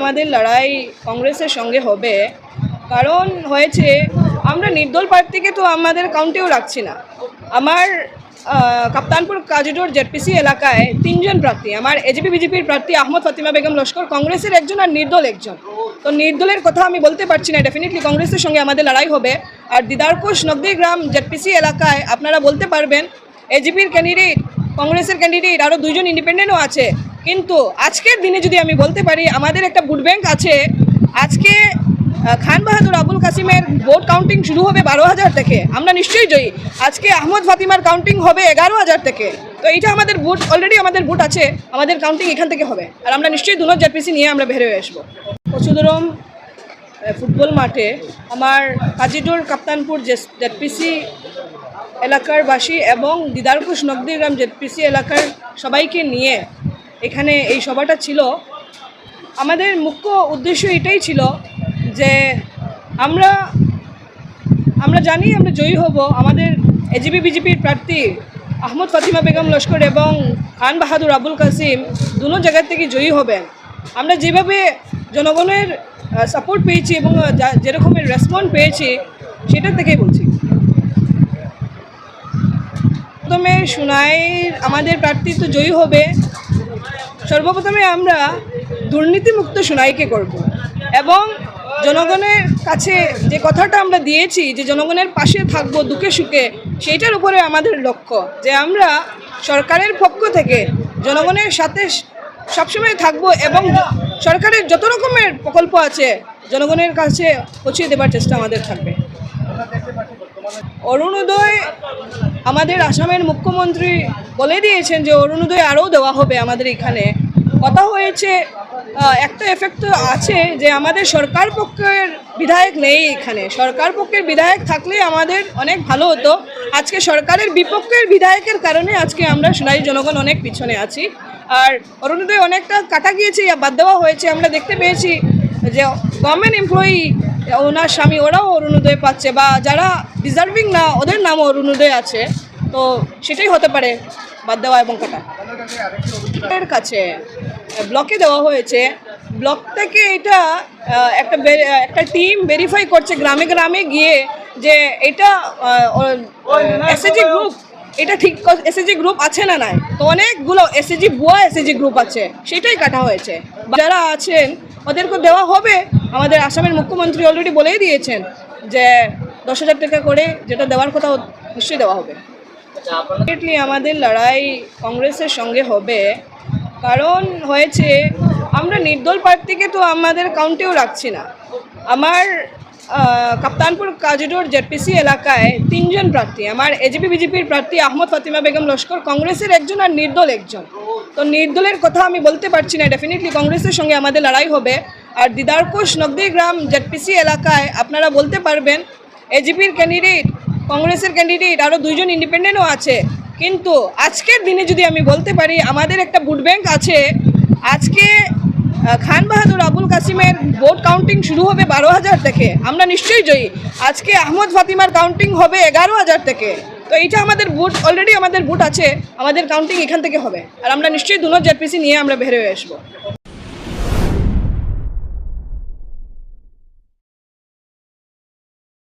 আমাদের লড়াই কংগ্রেসের সঙ্গে হবে। কারণ হয়েছে, আমরা নির্দল প্রার্থীকে তো আমাদের কাউন্টেও রাখছি না। আমার কাপ্তানপুর কাজিডোর জেডপিসি এলাকায় তিনজন প্রার্থী, আমার এজিপি বিজেপির প্রার্থী আহমদ ফাতিমা বেগম লস্কর, কংগ্রেসের একজন আর নির্দল একজন। তো নির্দলের কথা আমি বলতে পারছি না ডেফিনেটলি কংগ্রেসের সঙ্গে আমাদের লড়াই হবে। আর দিদারকুশ নগদিগ্রাম জেডপিসি এলাকায় আপনারা বলতে পারবেন এজিপির ক্যান্ডিডেট কংগ্রেসের ক্যান্ডিডেট আরও দুইজন ইন্ডিপেন্ডেন্টও আছে। কিন্তু আজকের দিনে যদি আমি বলতে পারি, আমাদের একটা ভোট ব্যাংক আছে। আজকে খান বাহাদুর আবুল কাসিমের ভোট কাউন্টিং শুরু হবে বারো হাজার থেকে। আমরা নিশ্চয়ই জয়ী। আজকে আহমদ ফাতিমার কাউন্টিং হবে এগারো হাজার থেকে। তো এইটা আমাদের ভোট অলরেডি আমাদের ভোট আছে। আমাদের কাউন্টিং এখান থেকে হবে। আর আমরা নিশ্চয়ই দুনো জেডপিসি নিয়ে আমরা বের হয়ে আসব। পশুদরম ফুটবল মাঠে আমার কাজিডোর কাপ্তানপুর জেডপিসি এলাকার বাসী এবং দিদারকুশ নগদিগ্রাম জেডপিসি এলাকার সবাইকে নিয়ে এখানে এই সভাটা ছিল। আমাদের মুখ্য উদ্দেশ্য এটাই ছিল যে আমরা আমরা জানি আমরা জয়ী হব। আমাদের এজিপি বিজেপির প্রার্থী আহমদ ফাতিমা বেগম লস্কর এবং খান বাহাদুর আবুল কাসিম দুনো জায়গা থেকে জয়ী হবেন। আমরা যেভাবে জনগণের সাপোর্ট পেয়েছি এবং যেরকমের রেসপন্স পেয়েছি, সেটা থেকেই বলছি। প্রথমে সুনাইয়ের আমাদের প্রার্থী তো জয়ী হবে। সর্বপ্রথমে আমরা দুর্নীতিমুক্ত সুনাইকে করব এবং জনগণের কাছে যে কথাটা আমরা দিয়েছি, যে জনগণের পাশে থাকব, দুঃখে সুখে, সেইটার উপরে আমাদের লক্ষ্য, যে আমরা সরকারের পক্ষ থেকে জনগণের সাথে সবসময় থাকব এবং সরকারের যত রকমের প্রকল্প আছে, জনগণের কাছে পৌঁছে দেবার চেষ্টা আমাদের থাকবে। অরুণোদয় আমাদের আসামের মুখ্যমন্ত্রী বলে দিয়েছেন যে অরুণোদয় আরও দেওয়া হবে আমাদের এখানে। কথা হয়েছে একটা এফেক্ট তো আছে যে আমাদের সরকার পক্ষের বিধায়ক নেই এখানে। সরকার পক্ষের বিধায়ক থাকলে আমাদের অনেক ভালো হতো। আজকে সরকারের বিপক্ষের বিধায়কের কারণে আজকে আমরা সোনালী জনগণ অনেক পিছনে আছি। আর অরুণোদয় অনেকটা কাটা গিয়েছে, বাদ দেওয়া হয়েছে। আমরা দেখতে পেয়েছি যে গভর্নমেন্ট এমপ্লয়ি ওনার স্বামী, ওরাও অরুণোদয় পাচ্ছে বা যারা ডিজার্ভিং না, ওদের নামও অরুণোদয় আছে। তো সেটাই হতে পারে বাদ দেওয়া এবং কাটা। এর কাছে ব্লকে দেওয়া হয়েছে। ব্লক থেকে এটা একটা একটা টিম ভেরিফাই করছে গ্রামে গ্রামে গিয়ে যে এটা এসএজি গ্রুপ এটা ঠিক এসএজি গ্রুপ আছে না নাই? তো অনেকগুলো এসএজি বুয়া এসএজি গ্রুপ আছে। সেটাই কাটা হয়েছে। যারা আছেন ওদেরকে দেওয়া হবে। আমাদের আসামের মুখ্যমন্ত্রী অলরেডি বলেই দিয়েছেন যে দশ হাজার টাকা করে যেটা দেওয়ার কথা নিশ্চয়ই দেওয়া হবে। ডেফিনেটলি আমাদের লড়াই কংগ্রেসের সঙ্গে হবে। কারণ হয়েছে আমরা নির্দল প্রার্থীকে তো আমাদের কাউন্টেও রাখছি না। আমার কাপ্তানপুর কাজিডোর জেডপিসি এলাকায় তিনজন প্রার্থী আমার এজিপি বিজেপির প্রার্থী আহমদ ফাতিমা বেগম লস্কর কংগ্রেসের একজন আর নির্দল একজন। তো নির্দলের কথা আমি বলতে পারছি না ডেফিনেটলি কংগ্রেসের সঙ্গে আমাদের লড়াই হবে। আর দিদারকুশ নগদিগ্রাম জেডপিসি এলাকায় আপনারা বলতে পারবেন এজিপির ক্যান্ডিডেট কংগ্রেসের ক্যান্ডিডেট আরও দুইজন ইন্ডিপেন্ডেন্টও আছে। কিন্তু আজকের দিনে যদি আমি বলতে পারি, আমাদের একটা ভোট ব্যাংক আছে। আজকে খান বাহাদুর আবুল কাসিমের ভোট কাউন্টিং শুরু হবে বারো হাজার থেকে। আমরা নিশ্চয়ই জয়ী। আজকে আহমদ ফাতিমার কাউন্টিং হবে এগারো হাজার থেকে। তো এইটা আমাদের বুট অলরেডি আমাদের বুট আছে। আমাদের কাউন্টিং এখান থেকে হবে। আর আমরা নিশ্চয়ই দুনো জেডপিসি নিয়ে আমরা বের হয়ে আসব।